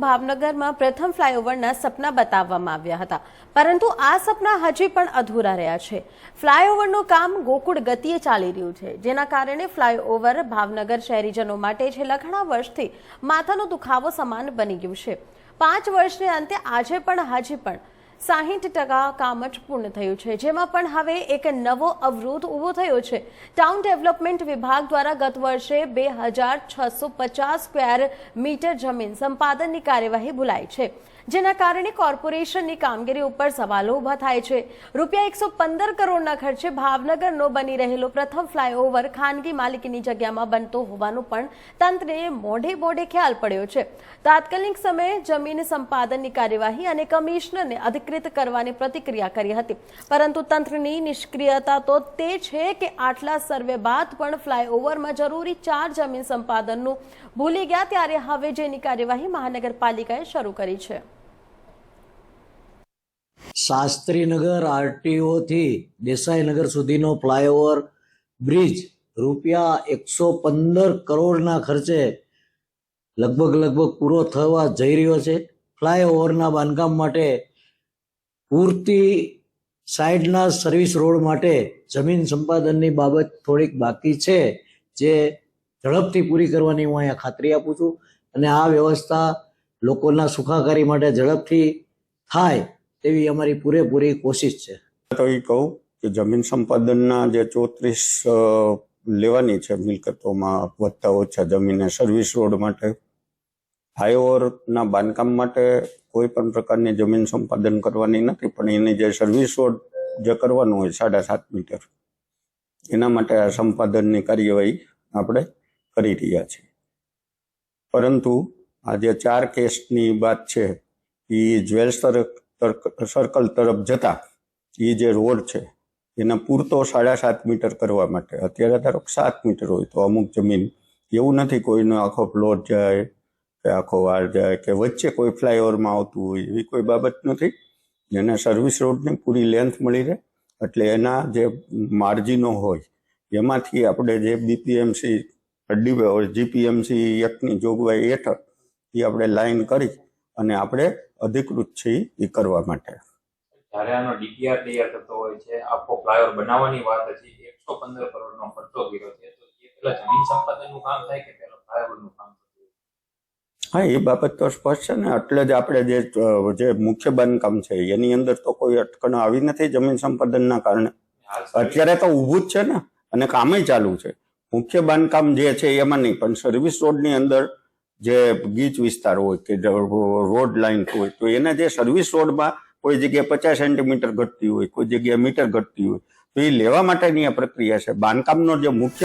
ભાવનગરમાં પ્રથમ ફ્લાયઓવરના સપના બતાવવામાં આવ્યા હતા. પરંતુ આ સપના હજી પણ અધૂરા રહ્યા છે. ફ્લાયઓવરનું કામ ગોકુળ ગતિએ ચાલી રહ્યું છે, જેના કારણે ફ્લાયઓવર ભાવનગર શહેરીજનો માટે છેલ્લા ઘણા વર્ષથી માથાનો દુખાવો સમાન બની ગયું છે. પાંચ વર્ષને અંતે આજે પણ, હજી પણ સાહીઠ ટકા કામ જ પૂર્ણ થયું છે. જેમાં પણ હવે એક નવો અવરોધ ઊભો થયો છે. ટાઉન ડેવલપમેન્ટ વિભાગ દ્વારા ગત વર્ષે બે પચાસ સ્ક્વેર મીટર જમીન સંપાદનની કાર્યવાહી ભૂલાઈ છે. જેના કારણે કોર્પોરેશનની કામગીરી ઉપર સવાલો ઊભા થાય છે. રૂપિયા એકસો પંદર કરોડના ખર્ચે ભાવનગરનો બની રહેલો પ્રથમ ફ્લાયઓવર ખાનગી માલિકીની જગ્યામાં બનતો હોવાનું પણ તંત્રને મોઢે મોઢે ખ્યાલ પડ્યો છે. તાત્કાલિક સમયે જમીન સંપાદનની કાર્યવાહી અને કમિશનરને અધિકૃત કરવાની પ્રતિક્રિયા કરી હતી. પરંતુ તંત્રની નિષ્ક્રિયતા તો તે છે કે આટલા સર્વે બાદ પણ ફ્લાયઓવરમાં જરૂરી ચાર જમીન સંપાદનનું ભૂલી ગયા ત્યારે હવે જેની કાર્યવાહી મહાનગરપાલિકાએ શરૂ કરી છે. શાસ્ત્રીનગર આરટીઓ થી દેસાઈનગર સુધીનો ફ્લાયઓવર બ્રિજ રૂપિયા એકસો પંદર કરોડના ખર્ચે લગભગ લગભગ પૂરો થવા જઈ રહ્યો છે. ફ્લાયઓવરના બાંધકામ માટે પૂરતી સાઈડના સર્વિસ રોડ માટે જમીન સંપાદનની બાબત થોડીક બાકી છે, જે ઝડપથી પૂરી કરવાની હું અહીંયા ખાતરી આપું છું. અને આ વ્યવસ્થા લોકોના સુખાકારી માટે ઝડપથી થાય તેવી અમારી પૂરેપૂરી કોશિશ છે. તો એ કહું કે જમીન સંપાદનના જે ચોત્રીસ લેવાની છે મિલકતોમાં વધતા ઓછા જમીને સર્વિસ રોડ માટે ફ્લાયઓવરના બાંધકામ માટે કોઈ પણ પ્રકારની જમીન સંપાદન કરવાની નથી, પણ એની જે સર્વિસ રોડ જે કરવાનું હોય સાડા સાત મીટર, એના માટે આ સંપાદનની કાર્યવાહી આપણે કરી રહ્યા છીએ. પરંતુ આ જે ચાર કેસની વાત છે, એ જ્વેલ્સ સર્કલ તરફ જતા, એ જે રોડ છે, એના પૂરતો સાડા સાત મીટર કરવા માટે, અત્યારે ધારો સાત મીટર હોય તો અમુક જમીન, એવું નથી કોઈનો આખો પ્લોટ જાય આખો વાર જાય કે વચ્ચે કોઈ ફ્લાયઓવરમાં આવતું હોય એવી કોઈ બાબત નથી. જેને સર્વિસ રોડની પૂરી લેન્થ મળી રહે. એટલે એના જે માર્જિનો હોય, એમાંથી આપણે જે બીપીએમસી જીપીએમસી એકની જોગવાઈ હેઠળ એ આપણે લાઈન કરી અને આપણે અધિકૃત છે એ કરવા માટે. જ્યારે આનો ડીપીઆર તૈયાર થતો હોય છે, આખો ફ્લાયઓવર બનાવવાની વાત હતી, એકસો પંદર કરોડનો ખર્ચો કર્યો છે, તો એ પેલા જમીન સંપાદનનું કામ થાય કે પેલા ફ્લાયઓવરનું કામ થતું હોય? હા, એ બાબત તો સ્પષ્ટ છે ને. એટલે જ આપણે જે જે મુખ્ય બાંધકામ છે, એની અંદર તો કોઈ અટકણ આવી નથી જમીન સંપાદનના કારણે. અત્યારે તો ઊભું જ છે ને, અને કામે ચાલુ છે. મુખ્ય બાંધકામ જે છે, એમાં નહીં, પણ સર્વિસ રોડની અંદર જે ગીચ વિસ્તાર હોય કે રોડ લાઈન હોય, તો એને જે સર્વિસ રોડમાં કોઈ જગ્યાએ પચાસ સેન્ટીમીટર ઘટતી હોય, કોઈ જગ્યાએ મીટર ઘટતી હોય, તો એ લેવા માટેની આ પ્રક્રિયા છે. બાંધકામનો જે મુખ્ય